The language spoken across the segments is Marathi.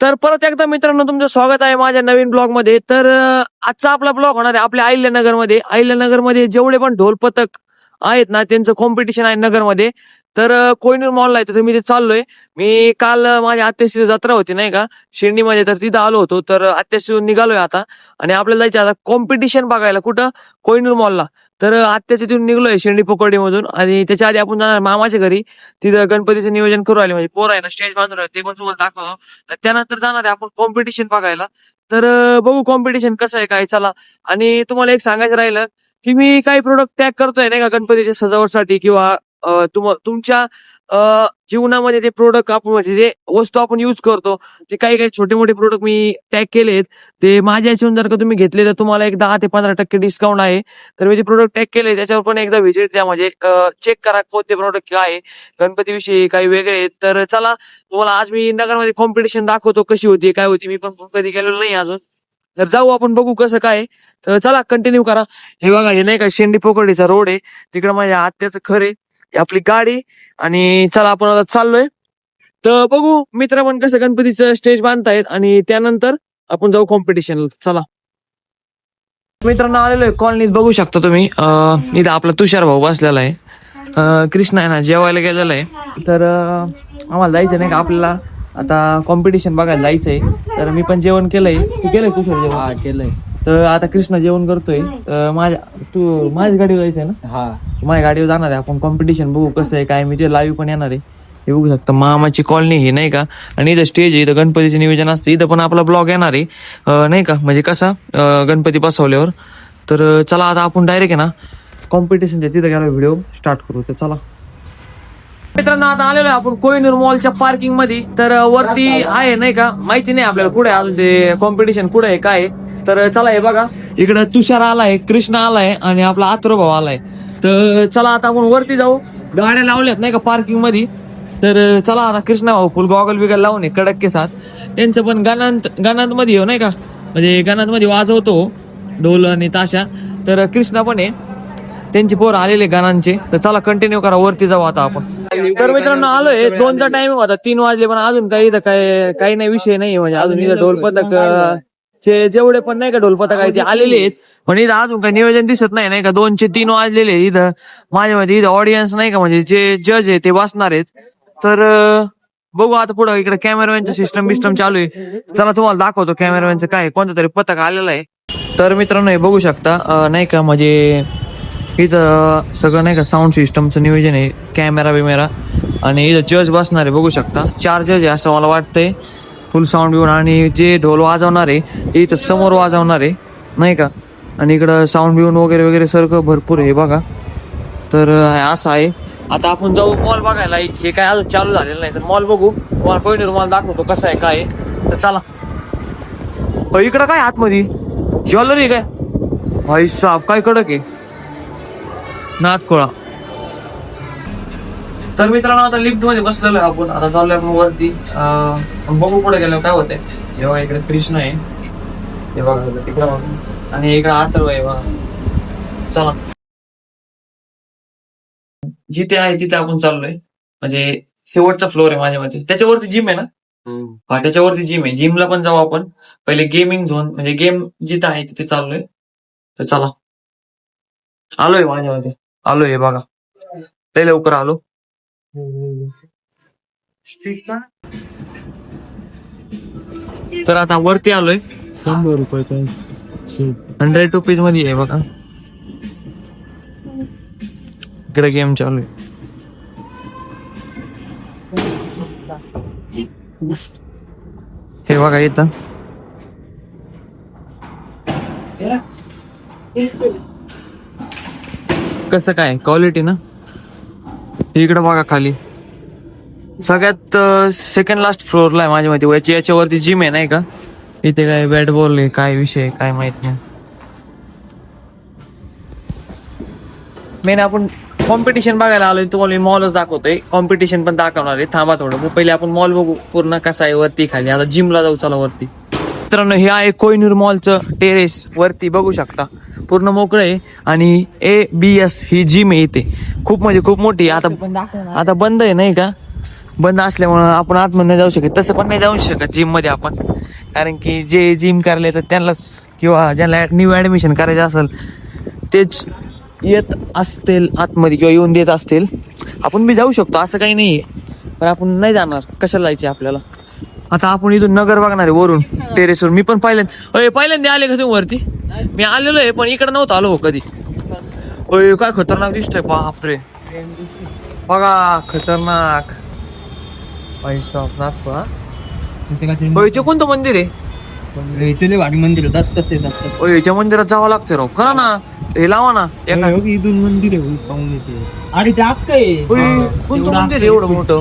तर परत एकदा मित्रांनो तुमचं स्वागत आहे माझ्या नवीन ब्लॉगमध्ये तर आजचा आपला ब्लॉग होणार आहे आपल्या अहिल्यानगरमध्ये अहिल्यानगरमध्ये जेवढे पण ढोल पथक आहेत ना त्यांचं कॉम्पिटिशन आहे नगरमध्ये. तर कोयनूर मॉलला आहे तर मी ते चाललोय. मी काल माझ्या आत्याशी जत्रा होती नाही का? शिर्डीमध्ये तर तिथं आलो होतो. तर आत्याशी निघालोय आता. आणि आपल्याला जायचं आता कॉम्पिटिशन बघायला. कुठं? कोहिनूर मॉलला तर अं, तिथून निघलोय शिर्डी पोकडी मधून आणि त्याच्या आधी आपण जाणार मामाच्या घरी. तिथं गणपतीचं नियोजन करू आले म्हणजे पोर आहे ना स्टेज बांधून ते पण तुम्हाला दाखव त्यानंतर जाणार आहे आपण कॉम्पिटिशन बघायला. तर बघू कॉम्पिटिशन कसं आहे काय चला. आणि तुम्हाला एक सांगायचं राहिलं की मी काही प्रोडक्ट टॅग करतोय नाही का गणपतीच्या सजावटसाठी किंवा तुमच्या जीवनामध्ये ते प्रोडक्ट आपण म्हणजे जे वस्तू आपण युज करतो ते काही काही छोटे मोठे प्रोडक्ट मी टॅग केलेत ते माझ्या याच्यावरून जर का तुम्ही घेतले तर तुम्हाला एक दहा ते पंधरा टक्के डिस्काउंट आहे. तर मी ते प्रोडक्ट टॅग केले त्याच्यावर पण एकदा व्हिजिट द्या. म्हणजे चेक करा कोणते प्रोडक्ट काय आहे. गणपतीविषयी काही वेगळे आहेत. तर चला तुम्हाला आज मी नगरमध्ये कॉम्पिटिशन दाखवतो कशी होती काय होती. मी पण कधी गेलेलो नाही अजून. तर जाऊ आपण बघू कसं काय तर चला कंटिन्यू करा. हे बघा हे नाही का शेंडी पोकळीचा रोड आहे. तिकडे माझ्या आत्याचं खरं आहे. ही आपली गाडी आणि चला आपण आता चाललोय. तर बघू मित्र पण कसं गणपतीचं स्टेज बांधतायत आणि त्यानंतर आपण जाऊ कॉम्पिटिशन चला. मित्रांनो आलेलो आहे कॉलनीत बघू शकता तुम्ही. इथं आपला तुषार भाऊ बसलेला आहे. कृष्णा आहे ना जेवायला गेलेला आहे. तर आम्हाला जायचं नाही का आपल्याला? आता कॉम्पिटिशन बघायला जायचंय. तर मी पण जेवण केलंय. तू केलंय तुषार जेवण? हा केलंय. तर आता कृष्णा जेवण करतोय. माझ्या तू माझ्या गाडीवर जायचंय ना? हा. माझ्या गाडीवर जाणार आहे. आपण कॉम्पिटिशन बघू कसं आहे काय मी ते लाईव्ह पण येणार आहे. हे बघू शकता मामाची कॉलनी हे नाही का? आणि इथं स्टेज आहे इथं गणपतीचे नियोजन असतं. इथं पण आपला ब्लॉग येणार आहे. नाही का? म्हणजे कसा? गणपती बसवल्यावर. तर चला आता आपण डायरेक्ट आहे ना कॉम्पिटिशनच्या तिथं गेलो व्हिडिओ स्टार्ट करू. तर चला. मित्रांनो आता आलेलो आहे आपण कोहिनूर मॉलच्या पार्किंगमध्ये. तर वरती आहे नाही का? माहिती नाही आपल्याला कुठे आहे. अजून ते कॉम्पिटिशन कुठे आहे काय आहे. तर चला हे बघा. इकडं तुषार आलाय कृष्णा आलाय आणि आपला आत्रो भाऊ आलाय. तर चला आता आपण वरती जाऊ. गाड्या लावल्यात नाही का पार्किंगमध्ये तर चला आता कृष्णा भाऊ फुल गॉगल बिगल लावून कडक कडक केसात त्यांचं पण गाणांत गाणांत मध्ये येऊ नाही का? म्हणजे गाणांत मध्ये वाजवतो ढोल आणि ताशा. तर कृष्णा पण आहे. त्यांचे पोर आलेले गाणांचे तर चला कंटिन्यू करा वरती जाऊ आता आपण. तर मित्रांनो आलोय. दोनचा टाइम होता. तीन वाजले पण अजून काही इथं काय काही नाही विषय नाही. म्हणजे अजून इथं ढोल पथक जेवढे पण नाही का ढोल पथक आहे ते आलेले आहेत. पण इथं अजून काही नियोजन दिसत नाही नाही का? दोनचे तीन वाजलेले इथं. माझ्या मध्ये इथं ऑडियन्स नाही का? म्हणजे जे जज आहे ते बसणार आहेत. तर बघू आता पुढं इकडे कॅमेरामॅनचं सिस्टम बिस्टम चालू आहे. चला तुम्हाला दाखवतो कॅमेरामॅनचं काय कोणतं तरी पथक आलेलं आहे. तर मित्रांनो हे बघू शकता नाही का? म्हणजे इथं सगळं नाही का? साऊंड सिस्टमचं नियोजन आहे. कॅमेरा बिमेरा. आणि इथं जज बसणार आहे बघू शकता. चार जज आहे असं मला वाटतंय. फुल साऊंड बिऊन आणि जे ढोल वाजवणार आहे ते इथं समोर वाजवणार आहे. नाही का? आणि इकडं साऊंड बिऊन वगैरे वगैरे सारखं भरपूर आहे बघा. तर असं आहे. आता आपण जाऊ मॉल बघायला. हे काय अजून चालू झालेलं नाही. तर मॉल बघू. मॉल कोणी मॉल दाखवतो कसं आहे काय तर चला. अ इकडं काय आतमध्ये? ज्वेलरी काय? भाई साहेब काय कडक आहे. नागकोळा. तर मित्रांनो आता लिफ्टमध्ये बसलेलो आहे आपण. आता चाललोय आपण वरती. बघू पुढे गेलो काय होतंय. जेव्हा इकडे कृष्ण आहे. तेव्हा तिकडे आणि इकडे आतर्व आहे बघा चला. जिथे आहे तिथे आपण चाललोय. म्हणजे शेवटचा फ्लोर आहे माझ्या मते त्याच्यावरती जिम आहे ना? हा त्याच्यावरती जिम आहे. जिमला पण जाऊ आपण. पहिले गेमिंग झोन म्हणजे गेम जिथं आहे तिथे चाललोय. तर चला. आलोय माझ्या मध्ये आलोय हे बघा. लय लवकर आलो. तर आता वरती आलोय. शंभर रुपये हंड्रेड रुपीजमध्ये आहे बघा. इकडे गेम चालू आहे. हे बघा इथं. कसं काय? क्वालिटी ना? इकडे बघा खाली. सगळ्यात सेकंड लास्ट फ्लोअरला आहे माझ्या माहिती याच्यावरती जिम आहे नाही का? इथे काय बॅट बॉल आहे काय विषय काय माहीत नाही. मेन आपण कॉम्पिटिशन बघायला आलोय तुम्हाला मी मॉलच दाखवतोय. कॉम्पिटिशन पण दाखवणार आहे. थांबा थोडं. मग पहिले आपण मॉल बघू पूर्ण कसा आहे वरती खाली. आता जिमला जाऊ चला वरती. मित्रांनो हे आहे कोहिनूर मॉलचं टेरेस वरती बघू शकता. पूर्ण मोकळं आहे. आणि A B S he gym आहे इथे. खूप म्हणजे खूप मोठी आहे. आता आता बंद आहे नाही का? बंद असल्यामुळं आपण आतमध्ये नाही जाऊ शकत. तसं पण नाही जाऊ शकत जिममध्ये आपण. कारण की जे जिम करायला येतात त्यांनाच किंवा ज्यांना न्यू ॲडमिशन करायचं असेल तेच येत असतील आतमध्ये किंवा येऊन देत असतील. आपण बी जाऊ शकतो असं काही नाही पण आपण नाही जाणार. कशाला जायचे आपल्याला? आता आपण इथून नगर बघणार आहे वरून टेरेसवर मी पण पहिल्यांदा अय पहिल्यांदा आले का वरती? मी आलेलो आहे पण इकडे नव्हतं आलो हो कधी. अय काय खतरनाक दिसतंय बापरे. बघा खतरनाक. पैसा नागपूर याचे कोणतं मंदिर आहे इथे भारी मंदिर आहे दत्तच आहे दत्त ओय याच्या मंदिरात जावं लागतं राव करा ना हे लावा ना एका इथून मंदिर आहे पाहून येते आणि ते अक्क आहे ओय, कोणतं मंदिर आहे एवढं मोठं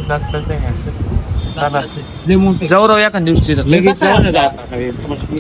लय मोठे जाऊ राव एखाद्या दिवशी तिथं. लगेच सनातन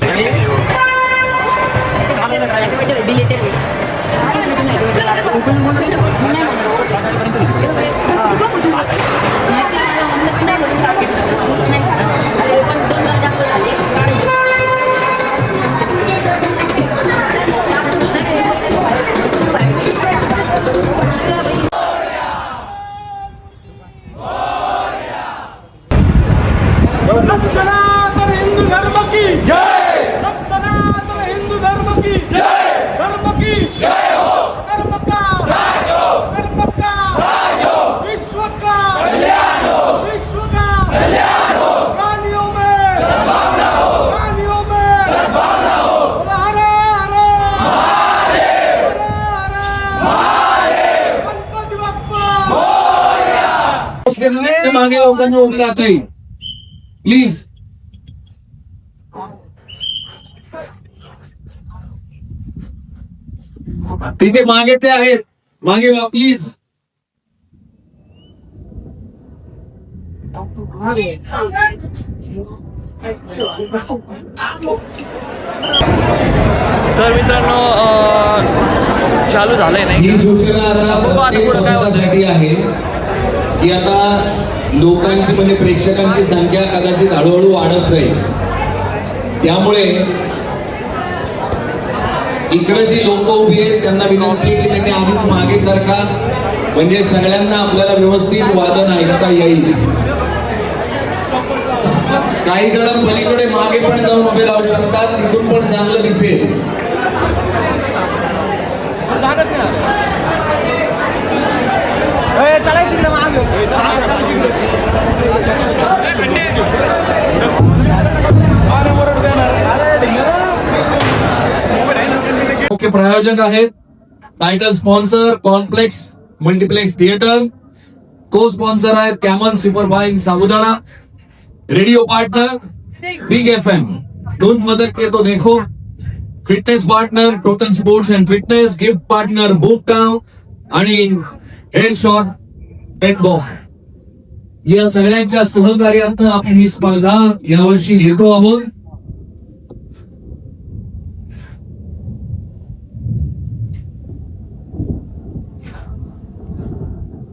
मागे लोकांनी उभे राहतोय. प्लीज तिथे मागे ते आहेत. मागे वा प्लीज तर मित्रांनो चालू झालंय नाही. ही सूचना आता आहे की आता लोकांची म्हणजे प्रेक्षकांची संख्या कदाचित हळूहळू वाढत जाईल. त्यामुळे इकडे जी लोक उभी आहेत त्यांना विनंती आहे की त्यांनी आधीच मागे सरका. म्हणजे सगळ्यांना आपल्याला व्यवस्थित वादन ऐकता येईल. काही जण पलीकडे मागे पण जाऊन उभे राहू शकतात तिथून पण चांगलं दिसेल. मुख्य प्रायोजक आहेत title sponsor complex multiplex theatre co sponsor आहेत कॅमन सुपर बाईंग साबुदाणा radio partner big F M दोन मदत करतो देखो fitness partner total sports and fitness gift partner book town आणि हेड शॉट पेट बॉल या सगळ्यांच्या सहकार्यात आपण ही स्पर्धा यावर्षी घेतो आहोत.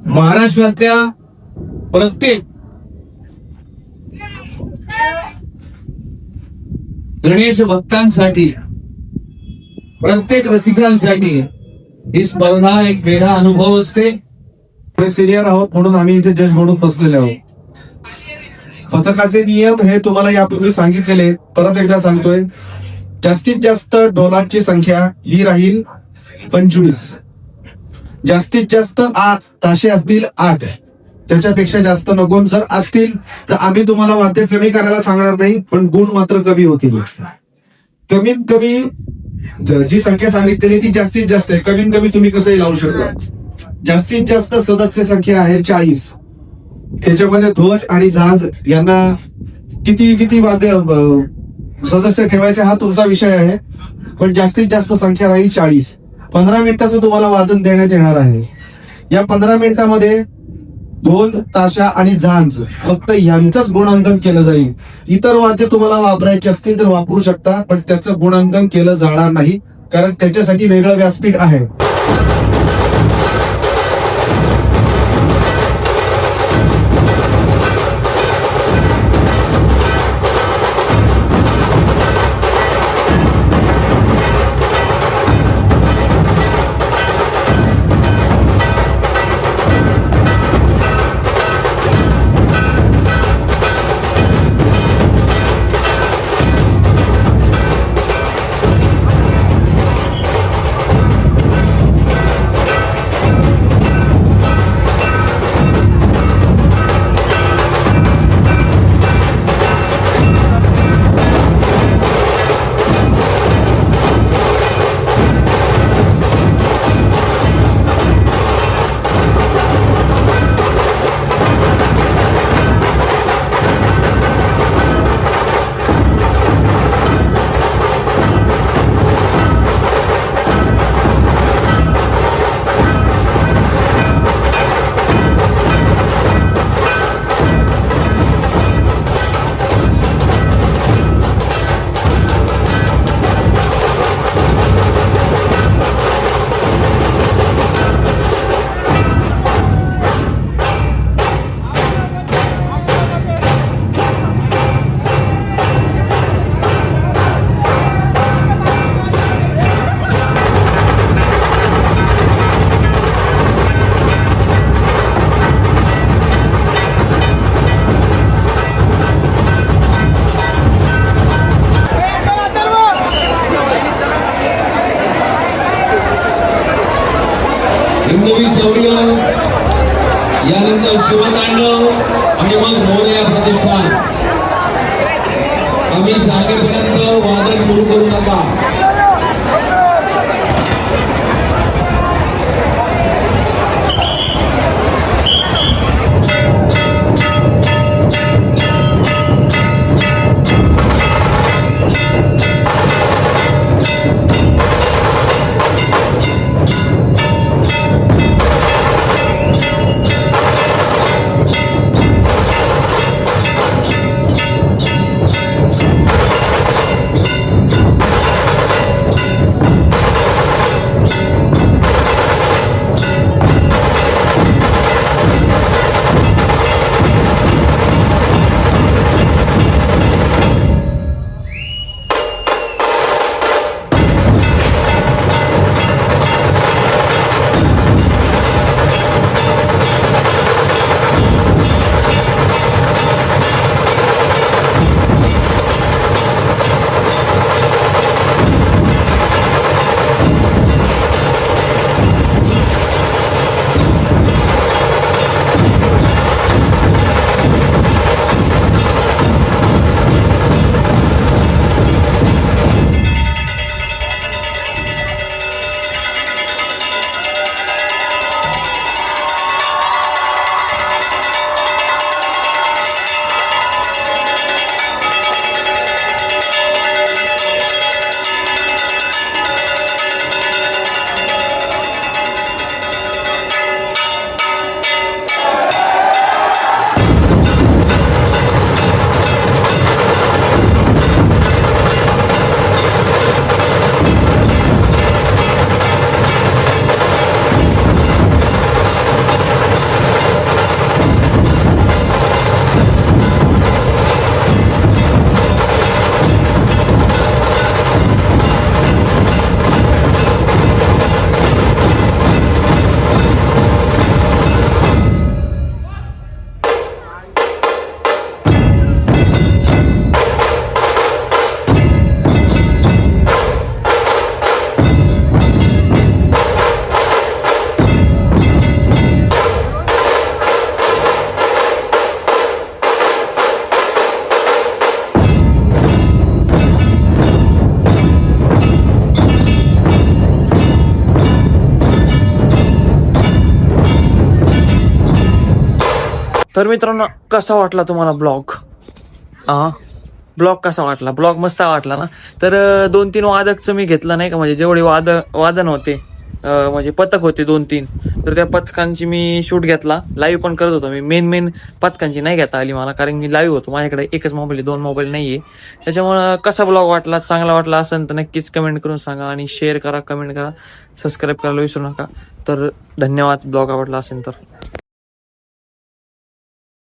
महाराष्ट्रातल्या प्रत्येक गणेश भक्तांसाठी प्रत्येक रसिकांसाठी ही स्पर्धा एक वेगळा अनुभव असते. सिनियर आहोत म्हणून आम्ही इथे जज म्हणून बसलेले आहोत. पथकाचे नियम हे तुम्हाला यापूर्वी सांगितलेले परत एकदा सांगतोय जास्तीत जास्त डोलांची संख्या ही राहील पंचवीस. जास्तीत जास्त आठ ताशे असतील आठ. त्याच्यापेक्षा जास्त नको जर असतील तर आम्ही तुम्हाला वाद्य कमी करायला सांगणार नाही पण गुण मात्र कमी होतील. कमीत कमी जी संख्या सांगितलेली ती जास्तीत जास्त आहे. कमीत कमी तुम्ही कसंही लावू शकता. जास्तीत जास्त सदस्य संख्या आहे चाळीस. त्याच्यामध्ये ध्वज आणि जहाज यांना किती किती वाद्य सदस्य ठेवायचे हा तुमचा विषय आहे. पण जास्तीत जास्त संख्या राहील चाळीस. पंधरा मिनिटाचं तुम्हाला वादन देण्यात येणार आहे. या पंधरा मिनिटामध्ये ढोल ताशा आणि झांज फक्त यांचंच गुणांकन केलं जाईल. इतर वाद्य तुम्हाला वापरायचे असतील तर वापरू शकता पण त्याचं गुणांकन केलं जाणार नाही कारण त्याच्यासाठी वेगळं व्यासपीठ आहे. आम्ही सांगेपर्यंत वादन सुरू करू नका. तर मित्रांनो कसा वाटला तुम्हाला ब्लॉग? हा. ब्लॉग कसा वाटला? ब्लॉग मस्त वाटला ना? तर दोन तीन वादकचं मी घेतलं नाही का? म्हणजे जेवढे वाद वादन होते म्हणजे पथक होते दोन तीन तर त्या पथकांची मी शूट घेतला. लाईव्ह पण करत होतो मी. मेन मेन पथकांची नाही घेता आली मला कारण मी लाईव्ह होतो. माझ्याकडे एकच मोबाईल आहे दोन मोबाईल नाही आहे त्याच्यामुळं कसा ब्लॉग वाटला चांगला वाटला असेल तर नक्कीच कमेंट करून सांगा आणि शेअर करा कमेंट करा सबस्क्राईब करायला विसरू नका. तर धन्यवाद. ब्लॉग आवडला असेल तर.